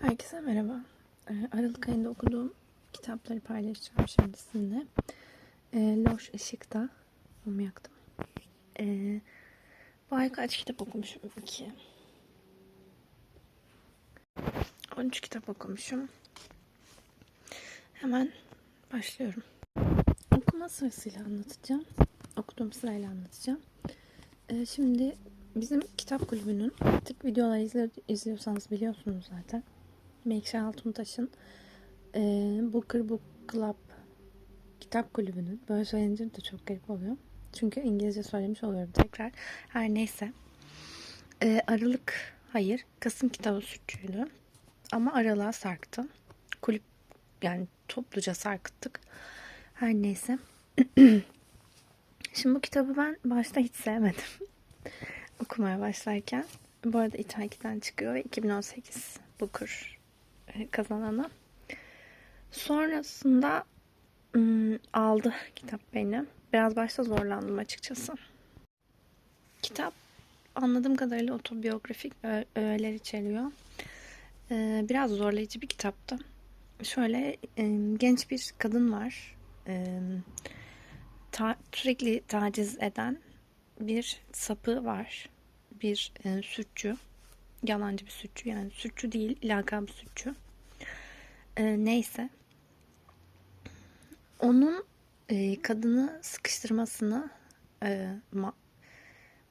Herkese merhaba. Ee, Aralık ayında okuduğum kitapları paylaşacağım şimdi sizinle. Ee, Loş Işık'ta mum yaktım. Ee, bu ay kaç kitap okumuşum? 2. 13 kitap okumuşum. Hemen başlıyorum. Okuma sırasıyla anlatacağım. Okuduğum sırayla anlatacağım. Ee, şimdi bizim kitap kulübünün artık videoları izli- izliyorsanız biliyorsunuz zaten. Melekşah Altuntaş'ın e, Booker Book Club kitap kulübünün böyle söyleyince de çok garip oluyor. Çünkü İngilizce söylemiş oluyorum tekrar. Her neyse. E, Aralık hayır Kasım kitabı sütçüydü. Ama aralığa sarktı. Kulüp yani topluca sarkıttık. Her neyse. Şimdi bu kitabı ben başta hiç sevmedim. Okumaya başlarken. Bu arada İtalki'den çıkıyor ve 2018 Booker e, kazananı. Sonrasında aldı kitap beni. Biraz başta zorlandım açıkçası. Kitap anladığım kadarıyla otobiyografik öğeler içeriyor. Biraz zorlayıcı bir kitaptı. Şöyle genç bir kadın var. E, sürekli taciz eden bir sapı var. Bir e, sütçü. Yalancı bir sütçü yani sütçü değil lakabı sütçü. E, neyse. Onun e, kadını sıkıştırmasını e, ma-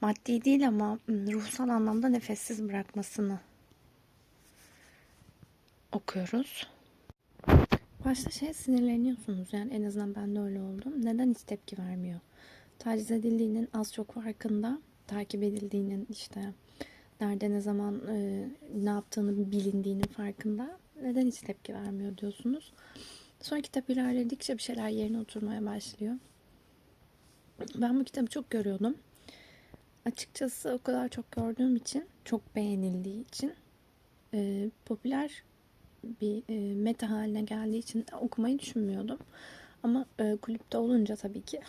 maddi değil ama ruhsal anlamda nefessiz bırakmasını okuyoruz. Başta şey sinirleniyorsunuz yani en azından ben de öyle oldum. Neden hiç tepki vermiyor? Taciz edildiğinin az çok farkında, takip edildiğinin işte nerede ne zaman e, ne yaptığını bilindiğinin farkında. Neden hiç tepki vermiyor diyorsunuz. Sonra kitap ilerledikçe bir şeyler yerine oturmaya başlıyor. Ben bu kitabı çok görüyordum. Açıkçası o kadar çok gördüğüm için, çok beğenildiği için e, popüler bir e, meta haline geldiği için okumayı düşünmüyordum. Ama e, kulüpte olunca tabii ki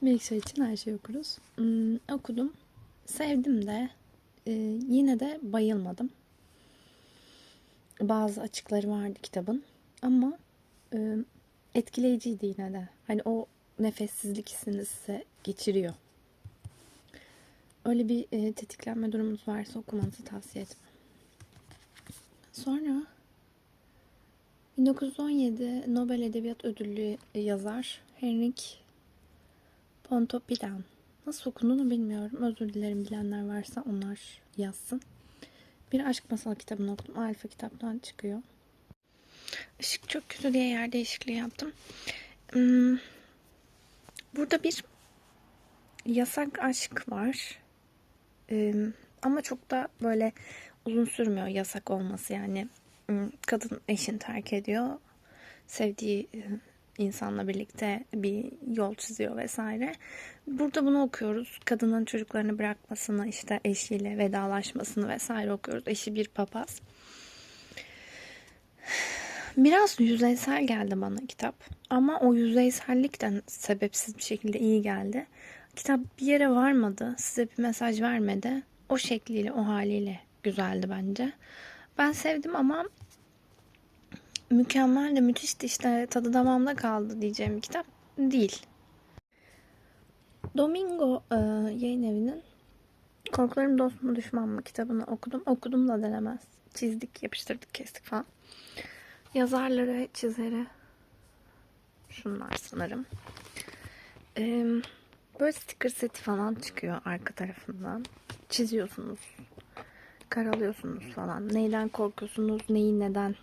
Melekşah için her şeyi okuruz. Hmm, okudum. Sevdim de e, yine de bayılmadım. Bazı açıkları vardı kitabın. Ama e, etkileyiciydi yine de. Hani o nefessizlik hissini size geçiriyor. Öyle bir e, tetiklenme durumunuz varsa okumanızı tavsiye etmem. Sonra 1917 Nobel Edebiyat Ödüllü yazar Henrik Pontoppidan. Nasıl okunduğunu bilmiyorum. Özür dilerim bilenler varsa onlar yazsın. Bir aşk masal kitabını okudum. Alfa kitaptan çıkıyor. Işık çok kötü diye yer değişikliği yaptım. Hmm, Burada bir yasak aşk var. Ee, ama çok da böyle uzun sürmüyor yasak olması yani. Hmm, Kadın eşini terk ediyor. Sevdiği insanla birlikte bir yol çiziyor vesaire. Burada bunu okuyoruz. Kadının çocuklarını bırakmasını, işte eşiyle vedalaşmasını vesaire okuyoruz. Eşi bir papaz. Biraz yüzeysel geldi bana kitap. Ama o yüzeysellik de sebepsiz bir şekilde iyi geldi. Kitap bir yere varmadı. Size bir mesaj vermedi. O şekliyle, o haliyle güzeldi bence. Ben sevdim ama mükemmel de müthişti işte tadı damağımda kaldı diyeceğim bir kitap değil. Domingo e, yayın evinin Korkularım Dost mu Düşman mı kitabını okudum. Okudum da denemez. Çizdik, yapıştırdık, kestik falan. Yazarları, çizeri şunlar sanırım. Ee, böyle sticker seti falan çıkıyor arka tarafından. Çiziyorsunuz. Karalıyorsunuz falan. Neyden korkuyorsunuz, neyi neden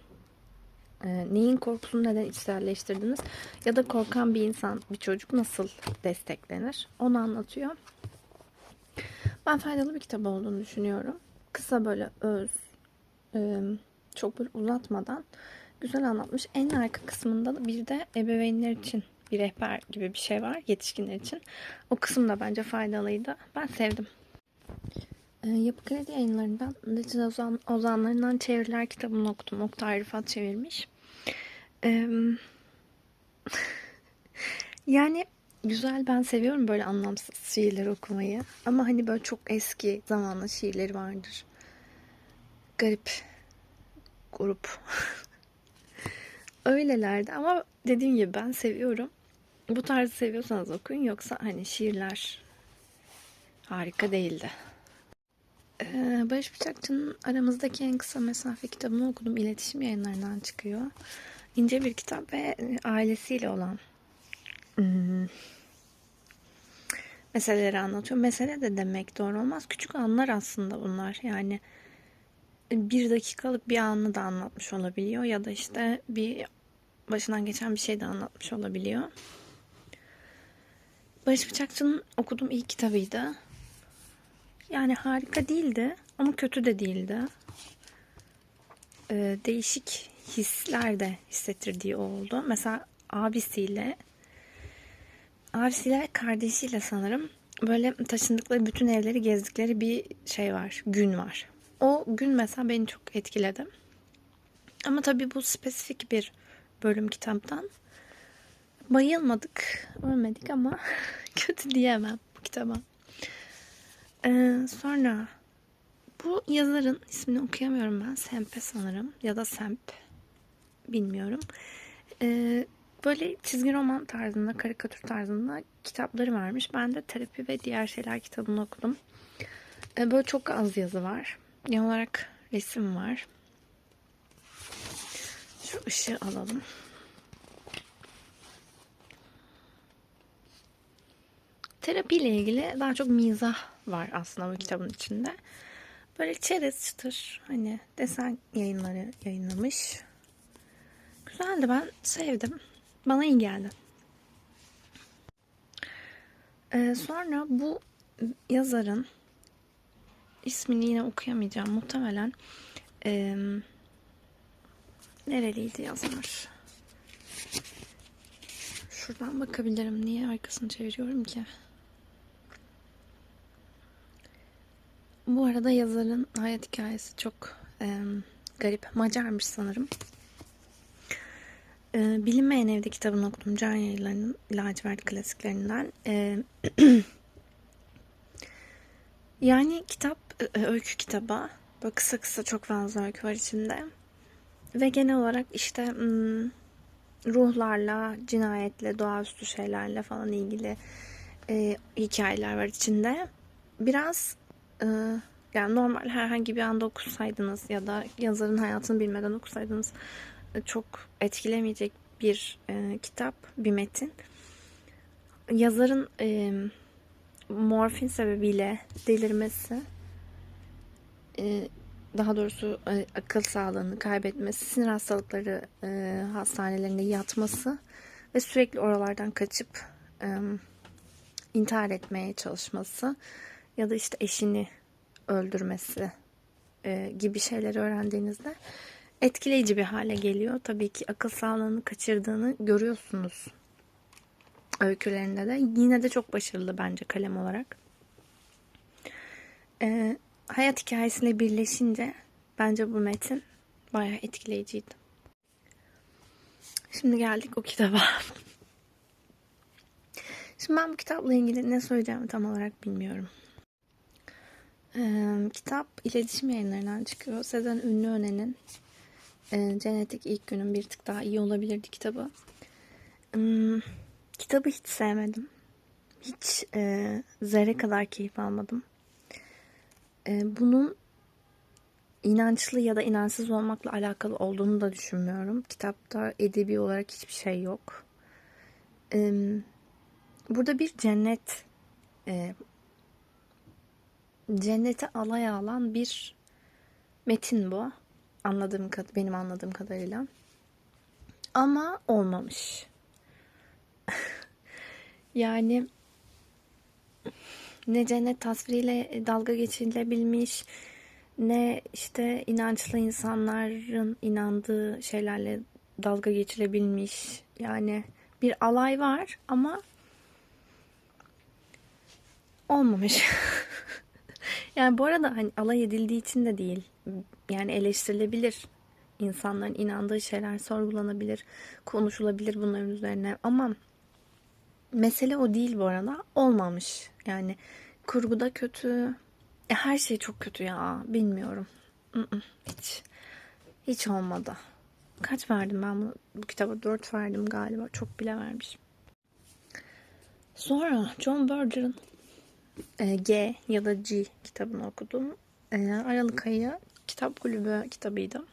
e, neyin korkusunu neden içselleştirdiniz ya da korkan bir insan, bir çocuk nasıl desteklenir onu anlatıyor. Ben faydalı bir kitap olduğunu düşünüyorum. Kısa böyle öz, e, çok böyle uzatmadan güzel anlatmış. En arka kısmında da bir de ebeveynler için bir rehber gibi bir şey var yetişkinler için. O kısım da bence faydalıydı. Ben sevdim. E, Yapı Kredi yayınlarından Necdet Ozan, Ozanlarından Çeviriler kitabını okudum. Oktay Rıfat çevirmiş. E, yani güzel ben seviyorum böyle anlamsız şiirler okumayı. Ama hani böyle çok eski zamanlı şiirleri vardır. garip grup. Öylelerdi ama dediğim gibi ben seviyorum. Bu tarzı seviyorsanız okuyun yoksa hani şiirler harika değildi. Ee, Barış Bıçakçı'nın aramızdaki en kısa mesafe kitabını okudum. İletişim yayınlarından çıkıyor. İnce bir kitap ve ailesiyle olan hmm, meseleleri anlatıyor. Mesele de demek doğru olmaz. Küçük anlar aslında bunlar. Yani bir dakikalık bir anı da anlatmış olabiliyor ya da işte bir başından geçen bir şey de anlatmış olabiliyor. Barış Bıçakçı'nın okuduğum ilk kitabıydı. Yani harika değildi ama kötü de değildi. Ee, değişik hisler de hissettirdiği oldu. Mesela abisiyle abisiyle kardeşiyle sanırım böyle taşındıkları bütün evleri gezdikleri bir şey var. Gün var. O gün mesela beni çok etkiledi. Ama tabii bu spesifik bir bölüm kitaptan. Bayılmadık, ölmedik ama kötü diyemem bu kitaba. Ee, sonra bu yazarın ismini okuyamıyorum ben. Sempe sanırım ya da Semp. Bilmiyorum. Ee, böyle çizgi roman tarzında, karikatür tarzında kitapları varmış. Ben de terapi ve diğer şeyler kitabını okudum. Ee, böyle çok az yazı var. Genel olarak resim var. Şu ışığı alalım. Terapiyle ilgili daha çok mizah var aslında bu kitabın içinde. Böyle çerez çıtır hani desen yayınları yayınlamış. Güzeldi ben sevdim. Bana iyi geldi. Ee, sonra bu yazarın ismini yine okuyamayacağım muhtemelen. Ee, nereliydi yazar? Şuradan bakabilirim. Niye arkasını çeviriyorum ki? Bu arada yazarın hayat hikayesi çok e, garip. Macarmış sanırım. E, Bilinmeyen Evde kitabını okudum. Can Yayıları'nın lacivert klasiklerinden. E, yani kitap e, öykü kitaba. Böyle kısa kısa çok fazla öykü var içinde. Ve genel olarak işte hmm, ruhlarla, cinayetle, doğaüstü şeylerle falan ilgili e, hikayeler var içinde. Biraz yani normal herhangi bir anda okusaydınız ya da yazarın hayatını bilmeden okusaydınız e, çok etkilemeyecek bir e, kitap, bir metin. Yazarın e, morfin sebebiyle delirmesi, daha doğrusu akıl sağlığını kaybetmesi, sinir hastalıkları hastanelerinde yatması ve sürekli oralardan kaçıp intihar etmeye çalışması ya da işte eşini öldürmesi e, gibi şeyleri öğrendiğinizde etkileyici bir hale geliyor. Tabii ki akıl sağlığını kaçırdığını görüyorsunuz öykülerinde de. Yine de çok başarılı bence kalem olarak. E, hayat hikayesiyle birleşince bence bu metin bayağı etkileyiciydi. Şimdi geldik o kitaba. Şimdi ben bu kitapla ilgili ne söyleyeceğimi tam olarak bilmiyorum. Ee, kitap iletişim yayınlarından çıkıyor. Sezen Ünlüören'in e, Genetik İlk Günün Bir Tık Daha iyi Olabilirdi kitabı. Hmm, kitabı hiç sevmedim. Hiç e, zerre kadar keyif almadım. E, bunun inançlı ya da inançsız olmakla alakalı olduğunu da düşünmüyorum. Kitapta edebi olarak hiçbir şey yok. E, burada bir cennet e, cennete alay alan bir metin bu. Anladığım benim anladığım kadarıyla. Ama olmamış. yani ne cennet tasviriyle dalga geçilebilmiş ne işte inançlı insanların inandığı şeylerle dalga geçilebilmiş. Yani bir alay var ama olmamış. Yani bu arada hani alay edildiği için de değil. Yani eleştirilebilir. İnsanların inandığı şeyler sorgulanabilir, konuşulabilir bunların üzerine. Ama mesele o değil bu arada. Olmamış. Yani kurguda kötü. Her şey çok kötü ya. Bilmiyorum. hiç hiç olmadı. Kaç verdim ben bu, bu kitaba? 4 verdim galiba. Çok bile vermişim. Sonra John Berger'ın G ya da G kitabını okudum. E, Aralık ayı kitap kulübü kitabıydı.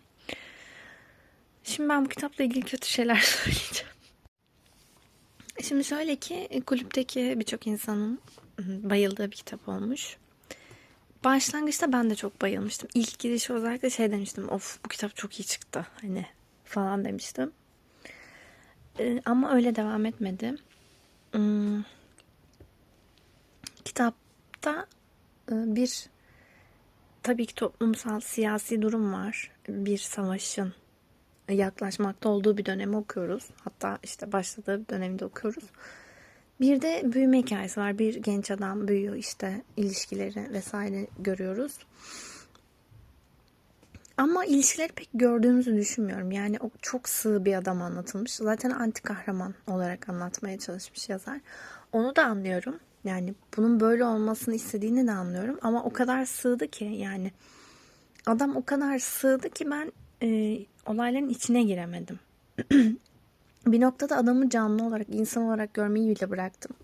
Şimdi ben bu kitapla ilgili kötü şeyler söyleyeceğim. Şimdi şöyle ki e, kulüpteki birçok insanın bayıldığı bir kitap olmuş. Başlangıçta ben de çok bayılmıştım. İlk girişi özellikle şey demiştim. Of bu kitap çok iyi çıktı. Hani falan demiştim. Ama öyle devam etmedi. Kitapta e, bir tabii ki toplumsal siyasi durum var. Bir savaşın yaklaşmakta olduğu bir dönemi okuyoruz. Hatta işte başladığı bir dönemde okuyoruz. Bir de büyüme hikayesi var. Bir genç adam büyüyor işte ilişkileri vesaire görüyoruz. Ama ilişkileri pek gördüğümüzü düşünmüyorum. Yani o çok sığ bir adam anlatılmış. Zaten anti kahraman olarak anlatmaya çalışmış yazar. Onu da anlıyorum. Yani bunun böyle olmasını istediğini de anlıyorum. Ama o kadar sığdı ki yani adam o kadar sığdı ki ben e, olayların içine giremedim. bir noktada adamı canlı olarak, insan olarak görmeyi bile bıraktım.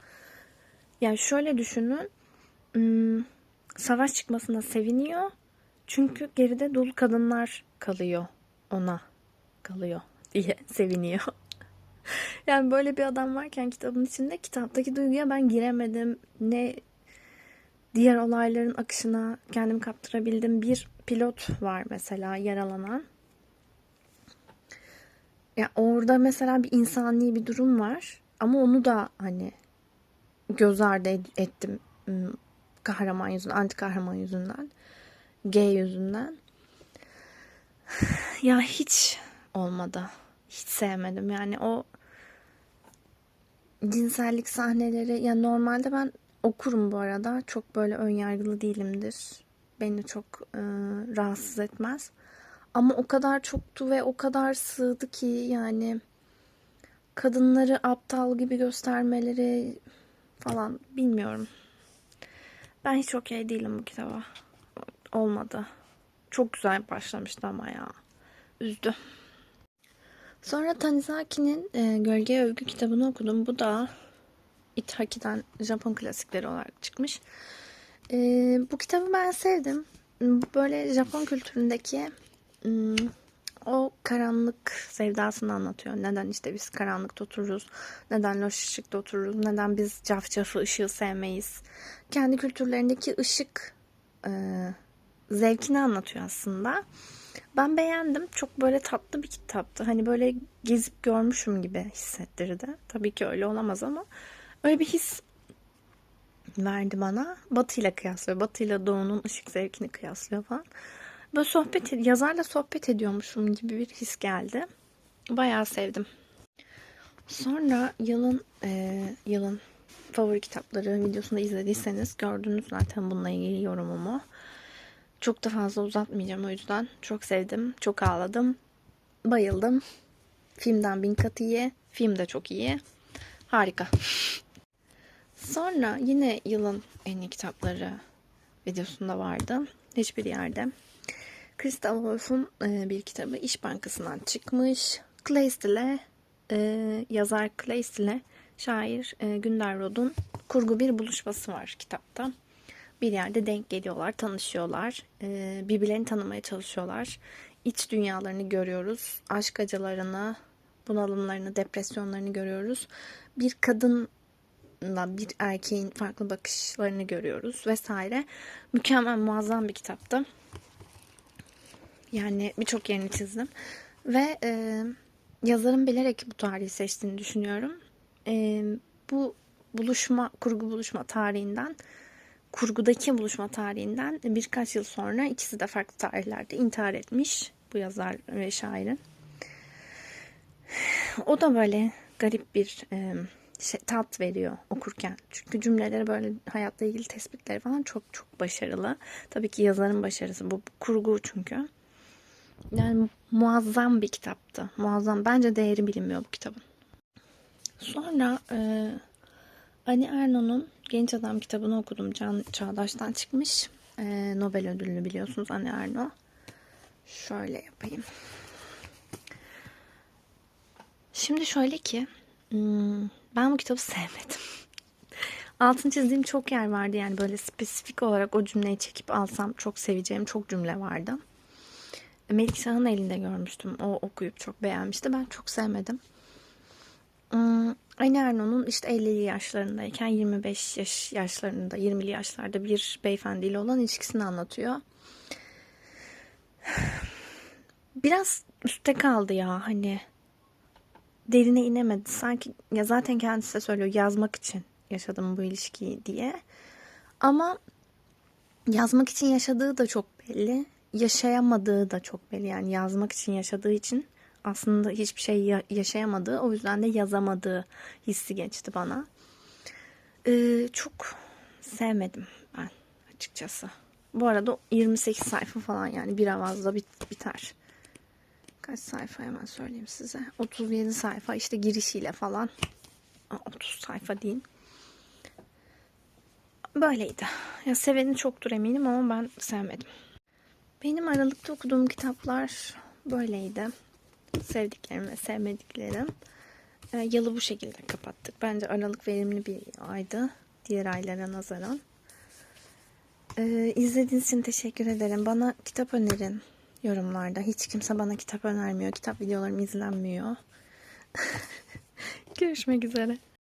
Yani şöyle düşünün. Savaş çıkmasına seviniyor. Çünkü geride dul kadınlar kalıyor ona kalıyor diye seviniyor. yani böyle bir adam varken kitabın içinde kitaptaki duyguya ben giremedim. Ne diğer olayların akışına kendimi kaptırabildim. Bir pilot var mesela yaralanan. Ya orada mesela bir insani bir durum var ama onu da hani göz ardı ettim kahraman yüzünden, anti kahraman yüzünden, G yüzünden. Ya hiç olmadı. Hiç sevmedim. Yani o cinsellik sahneleri ya normalde ben okurum bu arada. Çok böyle ön yargılı değilimdir. Beni çok e, rahatsız etmez. Ama o kadar çoktu ve o kadar sığdı ki yani kadınları aptal gibi göstermeleri falan bilmiyorum. Ben hiç okey değilim bu kitaba. Olmadı. Çok güzel başlamıştı ama ya. Üzdü. Sonra Tanizaki'nin e, Gölge Övgü kitabını okudum. Bu da Ithaki'den Japon klasikleri olarak çıkmış. E, bu kitabı ben sevdim. Böyle Japon kültüründeki o karanlık sevdasını anlatıyor. Neden işte biz karanlıkta otururuz, neden loş ışıkta otururuz, neden biz cafcafı ışığı sevmeyiz. Kendi kültürlerindeki ışık e, zevkini anlatıyor aslında. Ben beğendim. Çok böyle tatlı bir kitaptı. Hani böyle gezip görmüşüm gibi hissettirdi. Tabii ki öyle olamaz ama öyle bir his verdi bana. Batı ile kıyaslıyor. Batı ile Doğu'nun ışık zevkini kıyaslıyor falan. Böyle sohbet, yazarla sohbet ediyormuşum gibi bir his geldi. Bayağı sevdim. Sonra yılın e, yılın favori kitapları videosunu izlediyseniz gördünüz zaten bununla ilgili yorumumu. Çok da fazla uzatmayacağım o yüzden. Çok sevdim, çok ağladım. Bayıldım. Filmden bin kat iyi. Film de çok iyi. Harika. Sonra yine yılın en iyi kitapları videosunda vardı. Hiçbir yerde. Christa Wolf'un e, bir kitabı İş Bankası'ndan çıkmış. Kleist ile e, yazar Kleist ile şair e, Günder Rod'un kurgu bir buluşması var kitapta. Bir yerde denk geliyorlar, tanışıyorlar, e, birbirlerini tanımaya çalışıyorlar. İç dünyalarını görüyoruz, aşk acılarını, bunalımlarını, depresyonlarını görüyoruz. Bir kadınla bir erkeğin farklı bakışlarını görüyoruz vesaire. Mükemmel, muazzam bir kitaptı. Yani birçok yerini çizdim. Ve e, yazarın bilerek bu tarihi seçtiğini düşünüyorum. E, bu buluşma, kurgu buluşma tarihinden, kurgudaki buluşma tarihinden birkaç yıl sonra ikisi de farklı tarihlerde intihar etmiş bu yazar ve şairin. O da böyle garip bir e, şey, tat veriyor okurken. Çünkü cümleleri böyle hayatla ilgili tespitleri falan çok çok başarılı. Tabii ki yazarın başarısı bu kurgu çünkü. Yani muazzam bir kitaptı. Muazzam. Bence değeri bilinmiyor bu kitabın. Sonra e, Ani Erno'nun Genç Adam kitabını okudum. Can Çağdaş'tan çıkmış. E, Nobel ödülünü biliyorsunuz Ani Erno. Şöyle yapayım. Şimdi şöyle ki hmm, ben bu kitabı sevmedim. Altın çizdiğim çok yer vardı yani böyle spesifik olarak o cümleyi çekip alsam çok seveceğim çok cümle vardı. Melik Şah'ın elinde görmüştüm. O okuyup çok beğenmişti. Ben çok sevmedim. Ali Erno'nun işte 50'li yaşlarındayken 25 yaş yaşlarında 20'li yaşlarda bir beyefendiyle olan ilişkisini anlatıyor. Biraz üstte kaldı ya hani derine inemedi. Sanki ya zaten kendisi de söylüyor yazmak için yaşadım bu ilişkiyi diye. Ama yazmak için yaşadığı da çok belli. Yaşayamadığı da çok belli. Yani yazmak için yaşadığı için aslında hiçbir şey ya- yaşayamadığı, o yüzden de yazamadığı hissi geçti bana. Ee, çok sevmedim ben açıkçası. Bu arada 28 sayfa falan yani bir avazda bit- biter. Kaç sayfa hemen söyleyeyim size. 37 sayfa işte girişiyle falan. Aa, 30 sayfa değil. Böyleydi. Ya seveni çoktur eminim ama ben sevmedim. Benim aralıkta okuduğum kitaplar böyleydi. Sevdiklerim ve sevmediklerim. Ee, Yılı bu şekilde kapattık. Bence aralık verimli bir aydı. Diğer aylara nazaran. İzlediğiniz için teşekkür ederim. Bana kitap önerin yorumlarda. Hiç kimse bana kitap önermiyor. Kitap videolarım izlenmiyor. Görüşmek üzere.